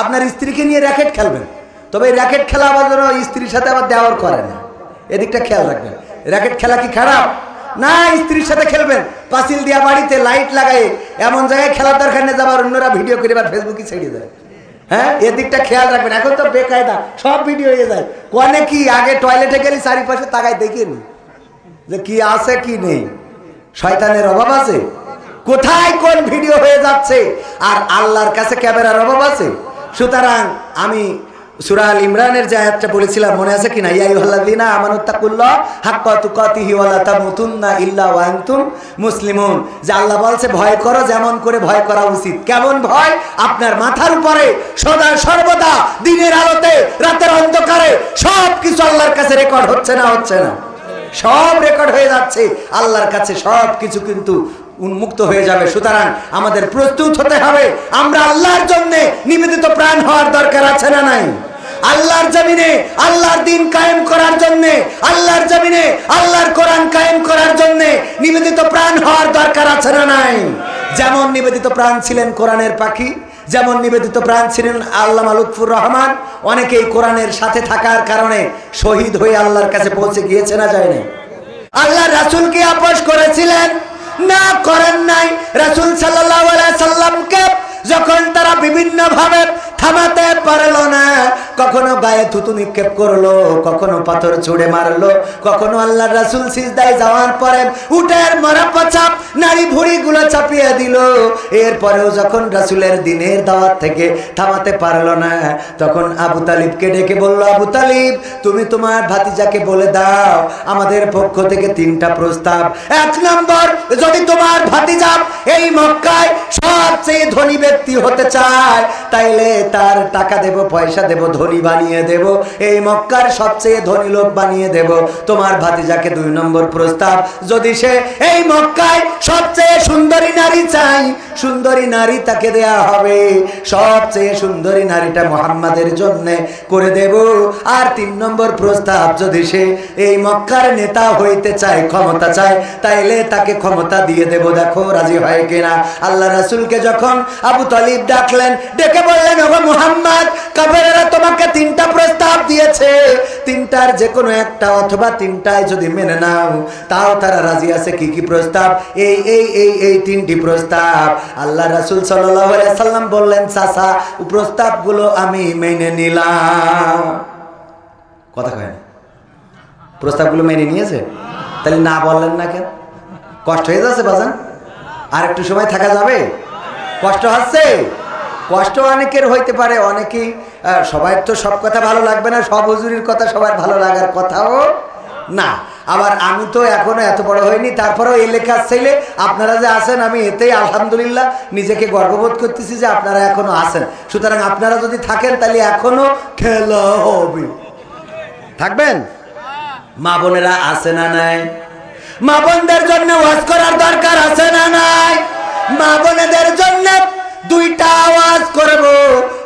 আপনার স্ত্রীকে নিয়ে র্যাকেট খেলবেন। তবে এই র্যাকেট খেলা আবার যেন স্ত্রীর সাথে আবার দেওয়ার করে না। এদিকটা খেয়াল রাখবেন। র্যাকেট খেলা কি খারাপ? না, স্ত্রীর সাথে খেলবেন। পাঁচিল দিয়া বাড়িতে লাইট লাগাই এমন জায়গায় খেলার দরকার নেই যাবার অন্যরা ভিডিও করে আবার ফেসবুকে ছেড়ে দেয়। হ্যাঁ এদিকটা খেয়াল রাখবেন। এখন তো বেকায়দা, সব ভিডিও হয়ে যায়। কোয়ানে কি, আগে টয়লেটে গেলে চারিপাশে তাকায় দেখিনি যে কি আছে, কি নেই? শয়তানের অভাব আছে? কোথায় কোন ভিডিও হয়ে যাচ্ছে? আর আল্লাহর কাছে ক্যামেরার অভাব আছে? সুতরাং আমি সুরাল ইমরানের যে আয়াতটা বলেছিলাম মনে আছে কিনা? ইয়াইহাল্লাযিনা আমানুত্তাকুল্লাহ হাক্কা তুকাতিহি ওয়ালা তামুতুন্না ইল্লা ওয়া আনতুম মুসলিমুন। যে আল্লাহ বলছে, ভয় করো, যেমন করে ভয় করা উচিত। কেমন ভয়? আপনার মাথার উপরে সদা সর্বদা দিনের আলোতে, রাতের অন্ধকারে সব কিছু আল্লাহর কাছে রেকর্ড হচ্ছে না হচ্ছে না। সব রেকর্ড হয়ে যাচ্ছে। আল্লাহর কাছে সব কিছু কিন্তু উন্মুক্ত হয়ে যাবে। সুতরাং আমাদের প্রস্তুত হতে হবে। আমরা আল্লাহর জন্য নিবেদিত প্রাণ হওয়ার দরকার আছে না নাই? আল্লাহর জমিনে আল্লাহর দিন কায়েম করার জন্য, আল্লাহর জমিনে আল্লাহর কোরআন কায়েম করার জন্য নিবেদিত প্রাণ হওয়ার দরকার আছে না নাই? যেমন নিবেদিত প্রাণ ছিলেন কোরআনের পাখি, যেমন নিবেদিত প্রাণ ছিলেন আল্লাহ লুৎফুর রহমান, অনেকেই কোরআনের সাথে থাকার কারণে শহীদ হয়ে আল্লাহর কাছে পৌঁছে গিয়েছে না যায়নি আল্লাহ রাসুলকে আপোষ করেছিলেন। না করেন নাই। রাসুল সাল্লাহ সাল্লামকে যখন তারা বিভিন্ন ভাবে থামাতে পারল না। কখনো গায়ে থুতু নিক্ষেপ করল, কখনো পাথর ছুড়ে মারলো, কখনো আল্লাহ রাসুল সিজদায় যাওয়ার পরে উটের মরা পচাপ নারী ভুড়ি গুলো চাপিয়ে দিল। এরপরেও যখন রাসুলের দিনের দাওয়াত থেকে থামাতে পারল না, তখন আবু তালিবকে ডেকে বলল, আবু তালিব, তুমি তোমার ভাতিজাকে বলে দাও, আমাদের পক্ষ থেকে তিনটা প্রস্তাব। এক নম্বর, যদি তোমার ভাতিজা এই মক্কায় সবচেয়ে ধনী ব্যক্তি হতে চায়, তাইলে তার টাকা দেব, পয়সা দেব, ধনী বানিয়ে দেব, এই মক্কার সবচেয়ে ধনী লোক বানিয়ে দেব। তোমার ভাতিজাকে দুই নম্বর প্রস্তাব, যদি সে এই মক্কায় সবচেয়ে সুন্দরী নারী চাই, সুন্দরী নারী তাকে দেয়া হবে। সবচেয়ে সুন্দরী নারীটা মোহাম্মদের জন্য করে দেব। আর তিন নম্বর প্রস্তাব, যদি সে এই মক্কার নেতা হইতে চায়, ক্ষমতা চায়, তাইলে তাকে ক্ষমতা দিয়ে দেব। দেখো, রাজি হয় কিনা? আল্লাহ রাসুলকে যখন আবু তালিব ডাকলেন, ডেকে বললেন ওগো মুহাম্মদ, কাফেরেরা তোমাকে তিনটা প্রস্তাব দিয়েছে। তিনটার যে কোনো একটা অথবা তিনটায় যদি মেনে নাও, তাও তারা রাজি আছে কি কি প্রস্তাব? এই এই এই এই তিনটি প্রস্তাব। আল্লাহ রাসুল সাল্লাম বললেন প্রস্তাবগুলো আমি মেনে নিলাম। কথা কয় না। প্রস্তাবগুলো মেনে নিয়েছে? তাহলে না বললেন না কেন? কষ্ট হয়ে যাচ্ছে বাজান আর একটু সময় থাকা যাবে? কষ্ট হচ্ছে? কষ্ট অনেকের হইতে পারে অনেকেই আহ, সবার তো সব কথা ভালো লাগবে না সব হুজুরির কথা সবার ভালো লাগার কথাও না। আবার আমি তো এখনও এত বড় হইনি তারপরেও এই লেখার ছেলে আপনারা যে আছেন আমি এতেই আলহামদুলিল্লাহ নিজেকে গর্ববোধ করতেছি যে আপনারা এখনও আছেন। সুতরাং আপনারা যদি থাকেন তাহলে এখনও খেলা হবে। থাকবেন? মা বোনেরা আছে না নাই? মা বোনদের জন্য ওয়াজ করার দরকার আছে না নাই? মা বোনেদের জন্য দুইটা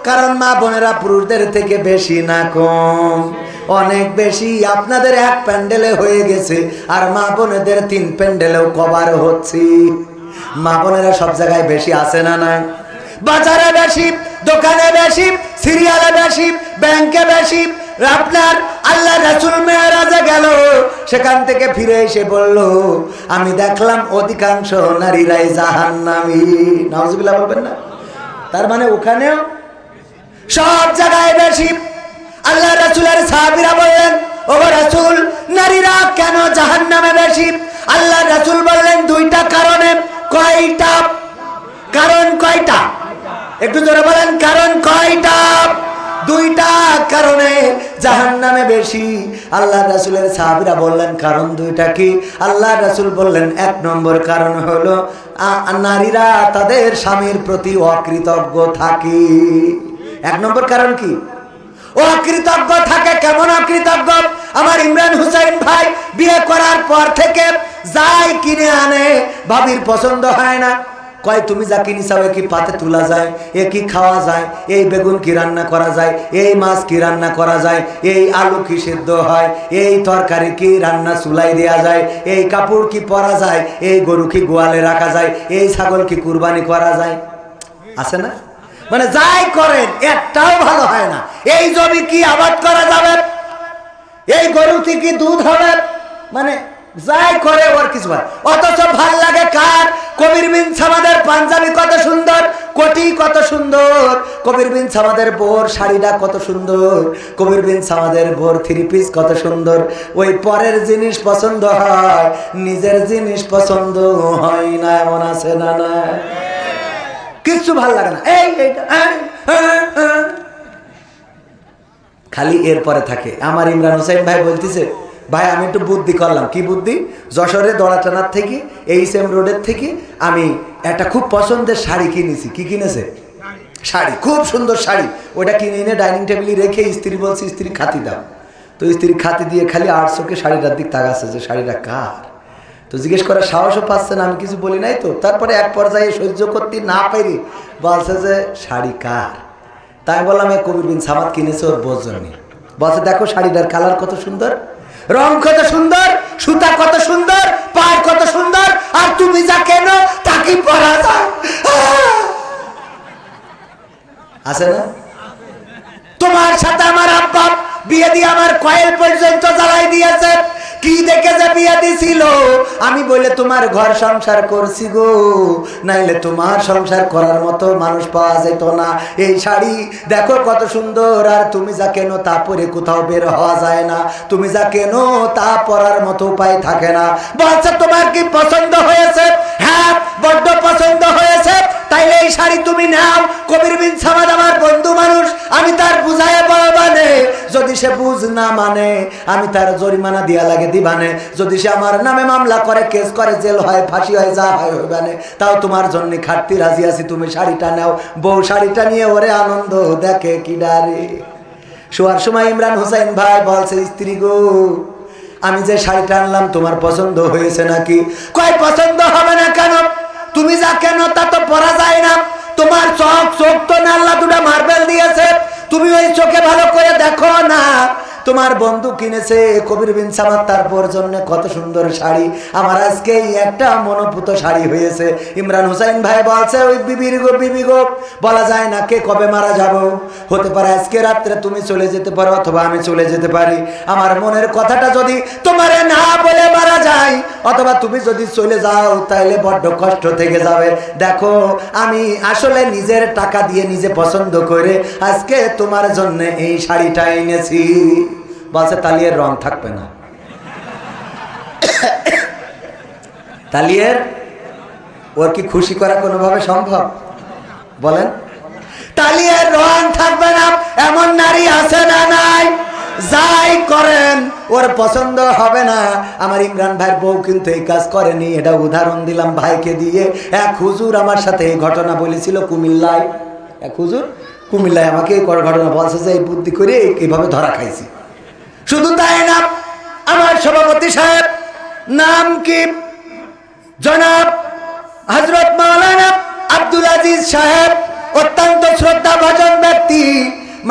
কারণ মা বোনেরা পুরুষদের থেকে বেশি না কম। অনেক বেশি আপনাদের এক প্যান্ডেলে হয়ে গেছে, আর মা বোনেদের তিন প্যান্ডেলেও কভার হচ্ছে। মা বোনেরা সব জায়গায় বেশি আছে না নাই? বাজারে বেশি, দোকানে বেশি, সিরিয়ালে বেশি, ব্যাংকে বেশি। আপনার আল্লাহ রাসুল মেয়েরাজে গেল, সেখান থেকে ফিরে এসে বলল, আমি দেখলাম অধিকাংশ নারীরাই জাহান নামি নজবিল্লা বলবেন না? তার মানে ওখানেও সব জায়গায় বেশি। আল্লাহ রাসুলের সাহাবিরা বললেন ও রাসুল, নারীরা কেন জাহান নামে বেশি? আল্লাহ রাসুল বললেন, দুইটা কারণে। কয়টা? কারণ কয়টা? একটু জোরে বলেন, কারণ কয়টা? দুইটা কারণে জাহান নামে বেশি। আল্লাহ রাসুলের সাহাবিরা বললেন, কারণ দুইটা কি? আল্লাহ রাসুল বললেন, এক নম্বর কারণ হলো নারীরা তাদের স্বামীর প্রতি অকৃতজ্ঞ থাকে। এক নম্বর কারণ কি? ও কৃতজ্ঞ থাকে কেমন অকৃতজ্ঞ আমার ইমরান হুসাইন ভাই বিয়ে করার পর থেকে যাই কিনে আনে, ভাবির পছন্দ হয় না। কয়, তুমি যা কিনি কি পাতে তোলা যায়, এ কি খাওয়া যায়, এই বেগুন কি রান্না করা যায়, এই মাছ কি রান্না করা যায়, এই আলু কি সিদ্ধ হয়, এই তরকারি কি রান্না চুলাই দেওয়া যায়, এই কাপড় কি পরা যায়, এই গরু কি গোয়ালে রাখা যায়, এই ছাগল কি কুরবানি করা যায়। আছে না? মানে যাই করেন, একটাও ভালো হয় না। এই জমি কি আবাদ করা যাবে? এই গরু থেকে দুধ হবে? মানে যাই করে ওর কিছু হয় অথচ ভালো লাগে কার? কবির বিন সামাদের পাঞ্জাবি কত সুন্দর, কোটি কত সুন্দর। কবির বিন সামাদের বোর শাড়িটা কত সুন্দর, কবির বিন সামাদের বোর থ্রি পিস কত সুন্দর। ওই পরের জিনিস পছন্দ হয়, নিজের জিনিস পছন্দ হয় না, এমন আছে না না কিচ্ছু ভালো লাগে না। এই, এইটা। খালি এরপরে থাকে। আমার ইমরান হোসেন ভাই বলতেছে, ভাই, আমি একটু বুদ্ধি করলাম। কি বুদ্ধি? যশোরে দড়াটানার থেকে এইচ এম রোডের থেকে আমি একটা খুব পছন্দের শাড়ি কিনেছি। কি কিনেছে? শাড়ি, খুব সুন্দর শাড়ি। ওটা কিনে এনে ডাইনিং টেবিলে রেখে স্ত্রী বলছে স্ত্রী খাতি দাও। তো স্ত্রী খাতি দিয়ে খালি আটশোকে শাড়িটার দিক তাকাচ্ছে যে, শাড়িটা কার? তো জিজ্ঞেস করার সাহসও পাচ্ছে না, আমি কিছু বলি নাই তো। তারপরে এক পর্যায়ে সহ্য করতে না পেরে বলছে যে, শাড়ি কার? তাই বললাম এই কবির বিন সামাদ কিনেছে, ওর বোঝ জন্যে বলছে, দেখো শাড়িটার কালার কত সুন্দর, রং কত সুন্দর, সুতা কত সুন্দর পাড় কত সুন্দর, আর তুমি যা কেন তা কি পরা যায়? আছে না? তোমার সাথে আমার আব্বা বিয়ে দিয়ে আমার কয়েল পর্যন্ত জ্বালাই দিয়েছে। কি দেখে যে বিয়ে দিছিল? আমি বলে তোমার ঘর সংসার করছি গো। নাইলে তোমার সংসার করার মতো মানুষ পাওয়া যেত না। এই শাড়ি দেখো কত সুন্দর, আর তুমি যা কেন তা পরে কোথাও বের হওয়া যায় না। তুমি যা কেন তা পরার মতো উপায় থাকে না। বলছে, তোমার কি পছন্দ হয়েছে? হ্যাঁ বড্ড পছন্দ হয়েছে। তাইলে এই শাড়ি তুমি নাও। কবির বিন সামাদ আমার বন্ধু মানুষ, আমি তার বুঝায় বড় মানে যদি সে বুঝ না মানে আমি তার জরিমানা দিয়া লাগে দিবানে। যদি সে আমার নামে মামলা করে, কেস করে, জেল হয়, ফাঁসি হয়, যা হয় হইবানে। তাও তোমার জন্য খাটতি রাজি আছি, তুমি শাড়িটা নাও। বউ শাড়িটা নিয়ে ওরে আনন্দ দেখে কি ডারে। শোয়ার সময় ইমরান হোসেন ভাই বলছে, স্ত্রী গো, আমি যে শাড়িটা আনলাম, তোমার পছন্দ হয়েছে নাকি? কয়, পছন্দ হবে না তুমি যা কেন তা তো পরা যায় না। তোমার চোখ চোখ তো না আল্লাহ দুটা মার্বেল দিয়েছে। তুমি ওই চোখে ভালো করে দেখো না। তোমার বন্ধু কিনেছে কবির বিন সামাদ তারপর জন্য কত সুন্দর শাড়ি। আমার আজকে একটা মনোপুত শাড়ি হয়েছে। ইমরান হুসাইন ভাই বলছে, ওই বিবির গো, বিবি গো। বলা যায় না কে কবে মারা যাব। হতে পারে আজকে রাত্রে তুমি চলে যেতে পারো অথবা আমি চলে যেতে পারি। আমার মনের কথাটা যদি তোমারে না বলে মারা যায়, অথবা তুমি যদি চলে যাও তাহলে বড্ড কষ্ট থেকে যাবে। দেখো, আমি আসলে নিজের টাকা দিয়ে নিজে পছন্দ করে আজকে তোমার জন্য এই শাড়িটা এনেছি। বলছে, তালিয়ের রং থাকবে না। তালিয়ের, ওর কি খুশি করা কোনোভাবে সম্ভব? বলেন। তালিয়ের রং থাকবে না, এমন নারী আছে না নাই। যাই করেন, ওর পছন্দ হবে না। আমার ইমরান ভাইয়ের বউ কিন্তু এই কাজ করেনি। এটা উদাহরণ দিলাম ভাইকে দিয়ে। এক হুজুর আমার সাথে এই ঘটনা বলেছিল কুমিল্লায়। এক হুজুর, কুমিল্লায় আমাকে এই ঘটনা বলছে যে, এই বুদ্ধি করে এইভাবে ধরা খাইছি। শুধু তাই না, আমার সভাপতি সাহেব, নাম কি? জনাব হজরত মাওলানা আব্দুল আজিজ সাহেব, অত্যন্ত শ্রদ্ধা ভজন ব্যক্তি।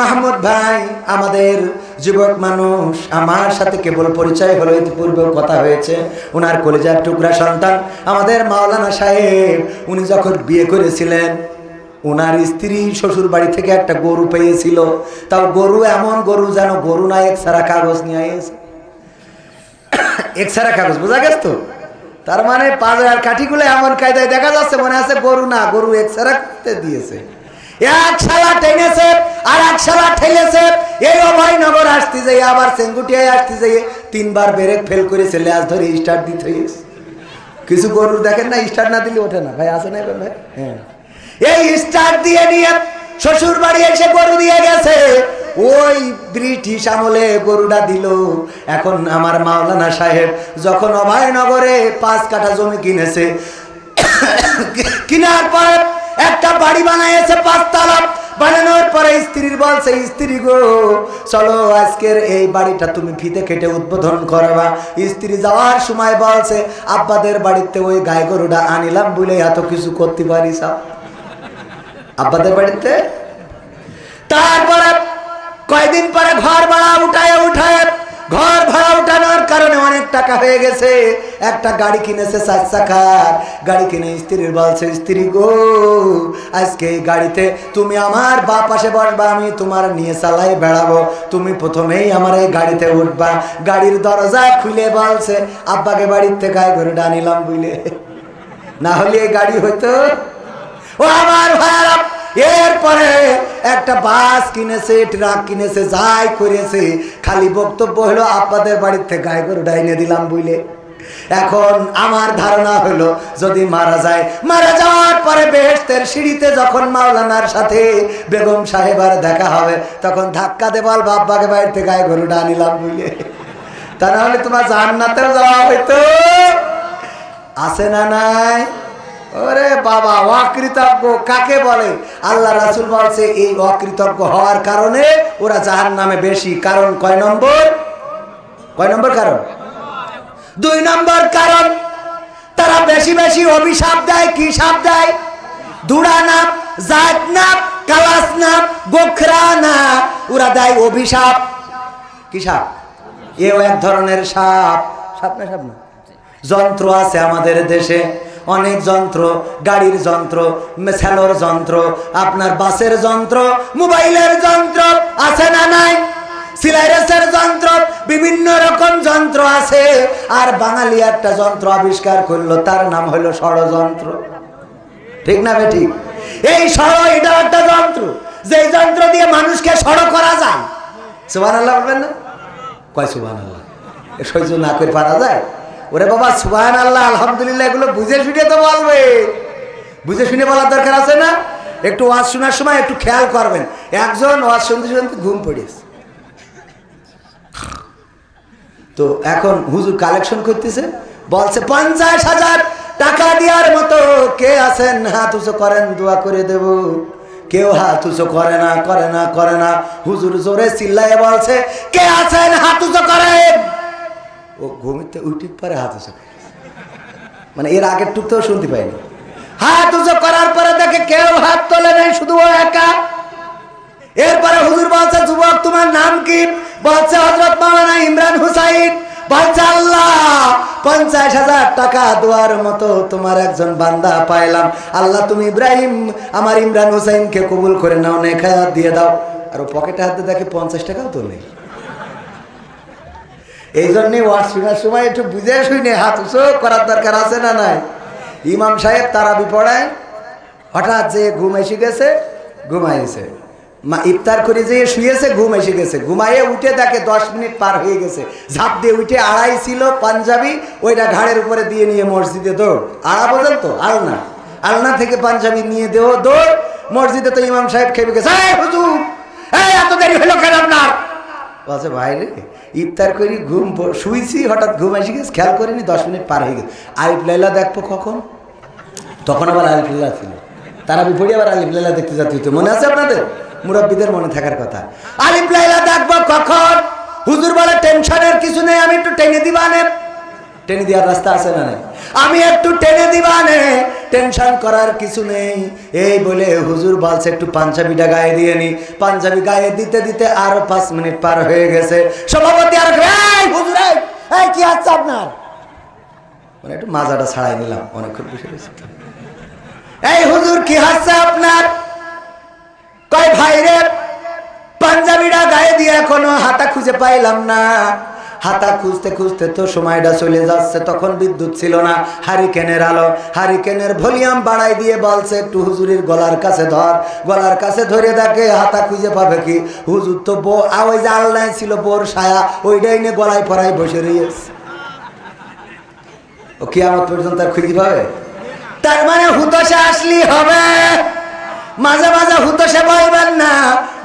মাহমুদ ভাই, আমাদের যুবক মানুষ, আমার সাথে কেবল পরিচয় হলো ইতিপূর্বে কথা হয়েছে। ওনার কলেজার টুকরা সন্তান, আমাদের মাওলানা সাহেব, উনি যখন বিয়ে করেছিলেন ওনার স্ত্রী শ্বশুর বাড়ি থেকে একটা গরু পেয়েছিল। তাও গরু এমন গরু যেন গরু না, এক সারা কাগজ নিয়ে এসে এক সারা কাগজ, বোঝা গেছে তো? তার মানে পাঁচের কাঠিগুলো এমন কায়দায় দেখা যাচ্ছে, মনে আছে গরু না, গরু এক সারা করতে দিয়েছে। আর এক ঠেলেছে আবার তিনবার ফেল করেছে ধরে স্টার্ট কিছু গরু দেখেন না, স্টার্ট না দিলে ওঠে না। ভাই, আছে না ভাই? হ্যাঁ। এই স্টার্ট দিয়ে নিয়ে শ্বশুর বাড়ি এসে গরু দিয়ে গেছে। ওই ব্রিটিশ আমলে গরুটা দিল। এখন আমার মাওলানা সাহেব যখন অভয়নগরে পাঁচ কাঠা জমি কিনেছে, কিনার পর একটা বাড়ি বানাইছে পাঁচতলা। বানানোর পরে স্ত্রীর বলছে, স্ত্রী গো, চলো আজকের এই বাড়িটা তুমি ফিতে কেটে উদ্বোধন করবা। স্ত্রী যাওয়ার সময় বলছে, আব্বাদের বাড়িতে ওই গায়ে গরুটা আনিলাম বলে এত কিছু করতে পারি সব আব্বাদের বাড়িতে? তারপরে কয়দিন পরে ঘর ভাড়া উঠায় উঠায়, ঘর ভাড়া উঠানোর কারণে অনেক টাকা হয়ে গেছে। একটা গাড়ি কিনেছে চার চাকার। গাড়ি কিনে স্ত্রীর বলছে, স্ত্রী গো, আজকে এই গাড়িতে তুমি আমার বা পাশে বসবা, আমি তোমার নিয়ে চালাই বেড়াবো। তুমি প্রথমেই আমার এই গাড়িতে উঠবা। গাড়ির দরজা খুলে বলছে, আব্বাকে বাড়ির থেকে গায়ে করে ডানিলাম বুঝলে না হলে এই গাড়ি হইতো? ও আমার ভাইয়ারা, এরপরে একটা বাস কিনেছে, ট্রাক কিনেছে, যাই করেছে, খালি বক্তব্য হলো, আপনাদের বাড়ির থেকে গায়ে গরু ডাইনে দিলাম বুঝলে এখন আমার ধারণা হলো, যদি মারা যায়, মারা যাওয়ার পরে বেহেস্তের সিঁড়িতে যখন মাওলানার সাথে বেগম সাহেবার দেখা হবে, তখন ধাক্কা দেবাল বাব্বাকে বাড়ির থেকে গায়ে গরুটা আনিলাম বুঝলে তা নাহলে তোমার জান্নাতেও যাওয়া হইতো। আছে না নাই? ওরে বাবা, অকৃতজ্ঞ কাকে বলে? আল্লাহ রাসুল বলছে, এই অকৃতজ্ঞ হওয়ার কারণে ওরা যাহার নামে বেশি। কারণ কয় নম্বর? কয় নম্বর কারণ? দুই নম্বর কারণ, তারা বেশি বেশি অভিশাপ দেয়, কি সাপ দেয়? দুড়া নাপ জাত নাপ কালাস নাপ গোখরা না ওরা দেয় অভিশাপ। কি সাপ? এও এক ধরনের সাপ। সাপ না সাপ না? যন্ত্র আছে আমাদের দেশে। অনেক যন্ত্র, গাড়ির যন্ত্র মেশালোর যন্ত্র, আপনার বাসের যন্ত্র, মোবাইলের যন্ত্র আছে না নাই? সিলাইরাসের যন্ত্র, বিভিন্ন রকম যন্ত্র আছে। আর বাঙালি একটা যন্ত্র আবিষ্কার করল, তার নাম হলো ষড়যন্ত্র। ঠিক না বেটি? এই ষড় এটা একটা যন্ত্র। যে যন্ত্র দিয়ে মানুষকে ষড় করা যায়। সুবান আল্লাহ বলবেন না? কয় সুবান আল্লাহ সহ্য না করে পারা যায়? ওরে বাবা সুবান আল্লাহ আলহামদুলিল্লাহ এগুলো বুঝে শুনে তো বলবে। বুঝে শুনে বলার দরকার আছে না? একটু ওয়াজ শোনার সময় একটু খেয়াল করবেন। একজন ওয়াজ শুনতে শুনতে ঘুম পড়েছে তো এখন হুজুর কালেকশন করতেছে বলছে পঞ্চাশ হাজার টাকা দেওয়ার মতো কে আছেন? হাত উঁচু করেন দোয়া করে দেব। কেউ হাত উঁচু করে না করে না করে না। হুজুর জোরে চিল্লায় বলছে কে আছেন? হাত উঁচু করেন। ও ঘুমিতে উঠি পরে হাত মানে এর আগের টুক তো শুনতে পাইনি। হাত উঁচু করার পরে দেখে কেউ হাত তোলে নাই, শুধু ও একা। এরপরে হুজুর বলছে, যুবক, তোমার নাম কি? বলছে হজরত মাওলানা ইমরান হুসাইন। বলছে, আল্লাহ, পঞ্চাশ হাজার টাকা দেওয়ার মতো তোমার একজন বান্দা পাইলাম। আল্লাহ, তুমি ইব্রাহিম, আমার ইমরান হুসাইনকে কবুল করে নাও নেখায় দিয়ে দাও। আর ও পকেটে হাতে দেখে পঞ্চাশ টাকাও তো নেই এই জন্যে ওয়াজ সময় একটু বুঝে শুনে হাত উঁচু করার দরকার আছে না নাই? ইমাম সাহেব তারা বিপড়ায় হঠাৎ যে ঘুম এসে গেছে, ঘুমাইছে। মা ইফতার করে যে শুয়েছে, ঘুম এসে গেছে। ঘুমাইয়ে উঠে তাকে দশ মিনিট পার হয়ে গেছে। ঝাঁপ দিয়ে উঠে আড়াই ছিল পাঞ্জাবি, ওইটা ঘাড়ের উপরে দিয়ে নিয়ে মসজিদে দৌড়। আড়া বোঝেন তো আলনা আলনা থেকে পাঞ্জাবি নিয়ে দেও দৌড়। মসজিদে তো ইমাম সাহেব খেপে গেছে, "এই হুজুর এত দেরি হলো কেন আপনার? বলছে, ভাই রে, ইফতার করি, ঘুম শুইছি, হঠাৎ ঘুম এসে গেছে, খেয়াল করিনি, দশ মিনিট পার হয়ে গেছে। আলিফ লাইলা দেখব কখন? তখন আবার আলিফ লাইলা ছিল। তারা বিপরীত আবার আলিফ লাইলা দেখতে যাতে হতো মনে আছে আপনাদের? মুরব্বীদের মনে থাকার কথা। আলিফ লাইলা দেখব কখন? হুজুর বলে টেনশনের কিছু নেই, আমি একটু টেনে দিবানে। টেনে দেওয়ার রাস্তা আছে না আমি একটু টেনে দিবানে টেনশন করার কিছু নেই। এই বলে হুজুর বলছে, একটু পাঞ্জাবিটা গায়ে দিয়ে নি। পাঞ্জাবি গায়ে দিতে দিতে আরও পাঁচ মিনিট পার হয়ে গেছে। সভাপতি আর হুজুর কি আছে আপনার? মানে একটু মাজাটা ছাড়াই নিলাম অনেকক্ষণ বসে এই হুজুর, কি হাসছে আপনার? কয়, ভাইরে পাঞ্জাবিটা গায়ে দিয়ে এখনও হাতা খুঁজে পাইলাম না। হাতা খুঁজতে খুঁজতে তো সময়টা চলে যাচ্ছে, তখন বিদ্যুৎ ছিল না। হারিকেনের আলো, হারিকেনের ভলিউম বাড়াই দিয়ে বলছে একটু হুজুরের গলার কাছে ধর। গলার কাছে ধরে দেখে হাতা খুঁজে পাবে কি? হুজুর তো বো ওই যে আলনায় ছিল বোর সায়া ওইটাই নিয়ে গলায় পরাই বসে রয়েছে ও কি আমার পর্যন্ত খুঁজে পাবে? তার মানে হুতসে আসলি হবে। মাঝে মাঝে হুতসে বলবেন না।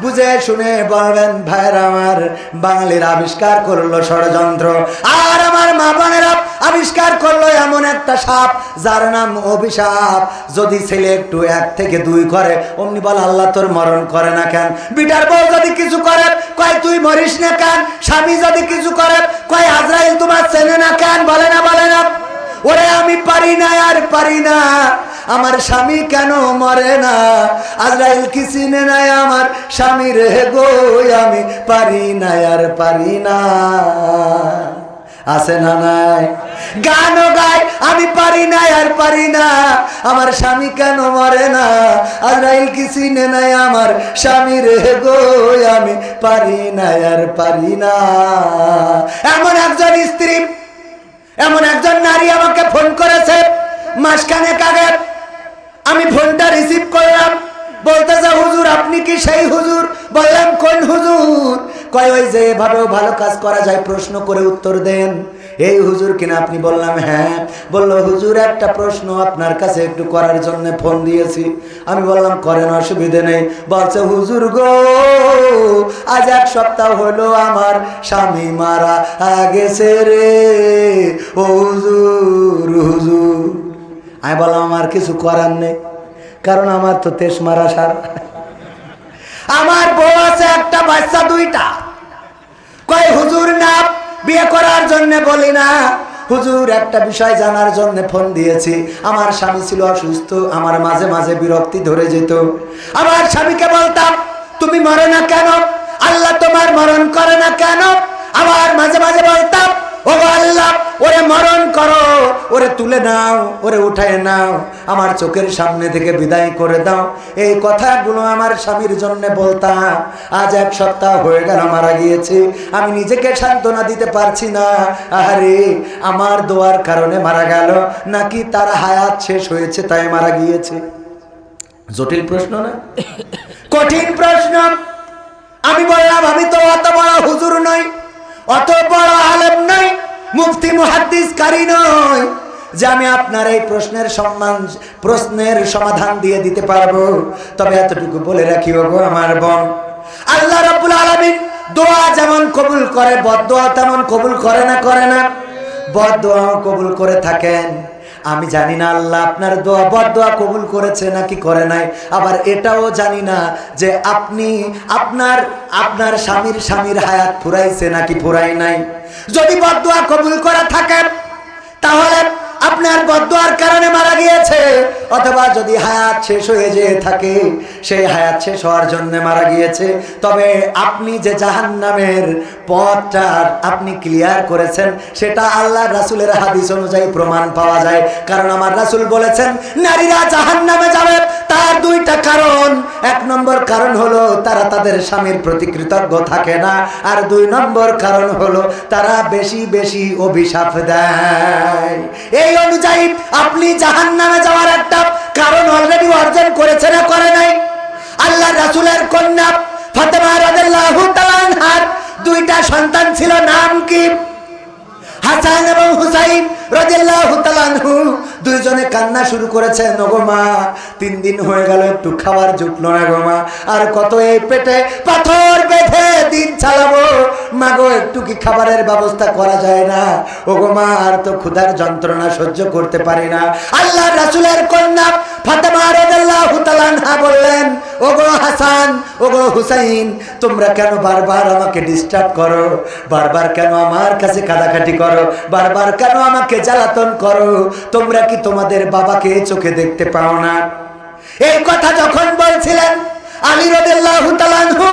বুঝে শুনে বলবেন, ভাইয়ের আমার বাঙালির আবিষ্কার করল ষড়যন্ত্র। আর আমার মা বোনেরা আবিষ্কার করল এমন একটা সাপ, যার নাম অভিশাপ। যদি ছেলে একটু এক থেকে দুই করে, অমনি বল, আল্লাহ তোর মরণ করে না কেন? বিটার বউ যদি কিছু করে, কয়, তুই মরিস না কেন? স্বামী যদি কিছু করে, কয়, আজরাইল তোমার চেনে না কেন? বলে না বলে না। ওরে, আমি পারি না, আর পারি না। আমার স্বামী কেন মরে না? আজরাইল কি চিনে নাই আমার স্বামী রে গো? আমি পারি না আর পারি না। আছে না নাই? গানও গায় আমি পারি না আর পারি না। আমার স্বামী কেন মরে না? আজরাইল কি চিনে নাই আমার স্বামী রে গো? আমি পারি না আর পারি না। এমন একজন স্ত্রী, এমন একজন নারী আমাকে ফোন করেছে, মাসখানেক আগে। আমি ফোনটা রিসিভ করলাম। বলতেছে, হুজুর, আপনি কি সেই হুজুর? বললাম, কোন হুজুর? কয়, ওই যে এভাবেও ভালো কাজ করা যায়, প্রশ্ন করে উত্তর দেন। এই হুজুর কিনা? আপনি বললাম হ্যাঁ। বলল, হুজুর, একটা প্রশ্ন আপনার কাছে একটু করার জন্য ফোন দিয়েছি। আমি বললাম, করেন, অসুবিধে নেই। বলছে, হুজুর গো, আজ এক সপ্তাহ হলো আমার স্বামী মারা গেছে রে। ও হুজুর হুজুর। আমি বললাম, আমার কিছু করার নেই, কারণ আমার তো তেস মারা সার আমার বউ আছে, একটা বাচ্চা দুইটা। কয়, হুজুর, না, বিয়ে করার জন্য বলি না। হুজুর, একটা বিষয় জানার জন্য ফোন দিয়েছি। আমার স্বামী ছিল অসুস্থ, আমার মাঝে মাঝে বিরক্তি ধরে যেত। আমার স্বামীকে বলতাম, তুমি মরে না কেন? আল্লাহ তোমার মরণ করে না কেন? আবার মাঝে মাঝে বলতাম ও আল্লাহ, ওরে মরণ করো, ওরে তুলে নাও, ওরে উঠায় নাও, আমার চোখের সামনে থেকে বিদায় করে দাও। এই কথাগুলো আমার স্বামীর জন্য বলতাম আজ এক সপ্তাহ হয়ে গেল, মারা গিয়েছে। আমি নিজেকে সান্ত্বনা দিতে পারছি না। আরে আমার দোয়ার কারণে মারা গেল, নাকি তার হায়াত শেষ হয়েছে, তাই মারা গিয়েছে? জটিল প্রশ্ন না? কঠিন প্রশ্ন। আমি বললাম, আমি তো অত বড় হুজুর নই। অত বড় আলেম নই, মুফতি, মুহাদ্দিস কারি নয় যে আমি আপনার এই প্রশ্নের সম্মান, প্রশ্নের সমাধান দিয়ে দিতে পারব। তবে এতটুকু বলে রাখি গো আমার বোন, আল্লাহ রাব্বুল আলামিন দোয়া যেমন কবুল করে বদদোয়া তেমন কবুল করে না করে না। বদদোয়াও কবুল করে থাকেন। আমি জানি না আল্লাহ আপনার দোয়া বদ দোয়া কবুল করেছে নাকি করে নাই। আবার এটাও জানি না যে আপনি আপনার আপনার স্বামীর স্বামীর হায়াত ফুরাইছে নাকি ফুরাই নাই। যদি বদ দোয়া কবুল করা থাকেন তাহলে আপনার বদোয়ার কারণে মারা গিয়েছে। অথবা যদি হায়াত শেষ হয়ে যেয়ে থাকে, সেই হায়াত শেষ হওয়ার জন্য মারা গিয়েছে। তবে আপনি যে জাহান নামের পথটা আপনি ক্লিয়ার করেছেন, সেটা আল্লাহ রাসুলের হাদিস অনুযায়ী প্রমাণ পাওয়া যায়। কারণ আমার রাসুল বলেছেন, নারীরা জাহান নামে যাবে। তার দুইটা কারণ। এক নম্বর কারণ হলো, তারা তাদের স্বামীর প্রতি কৃতজ্ঞ থাকে না। আর দুই নম্বর কারণ হলো, তারা বেশি বেশি অভিশাপ দেয়। এই অনুযায়ী আপনি জাহান নামে যাওয়ার একটা কারণ অলরেডি অর্জন করেছে না, করে নাই। আল্লাহ রাসুলের কন্যা কান্না শুরু তিন দিন হয়ে গেল, একটু খাবার জুটলো না গো মা, আর কত এই পেটে পাথর বেঁধে দিন চালাবো মা গো একটু কি খাবারের ব্যবস্থা করা যায় না? ও গো মা, আর তো ক্ষুধার যন্ত্রণা সহ্য করতে পারি না। আল্লাহ রাসূলের কন্যা ফাতেমা রাদিয়াল্লাহু তাআলা বললেন হাসান হুসাইন, তোমরা কেন বারবার আমাকে ডিস্টার্ব করো? বারবার কেন আমার কাছে করো? বারবার কেন আমাকে জ্বালাতন করো? তোমরা কি তোমাদের বাবাকে চোখে দেখতে পাও না? এই কথা যখন বলছিলেন, আলী আনহু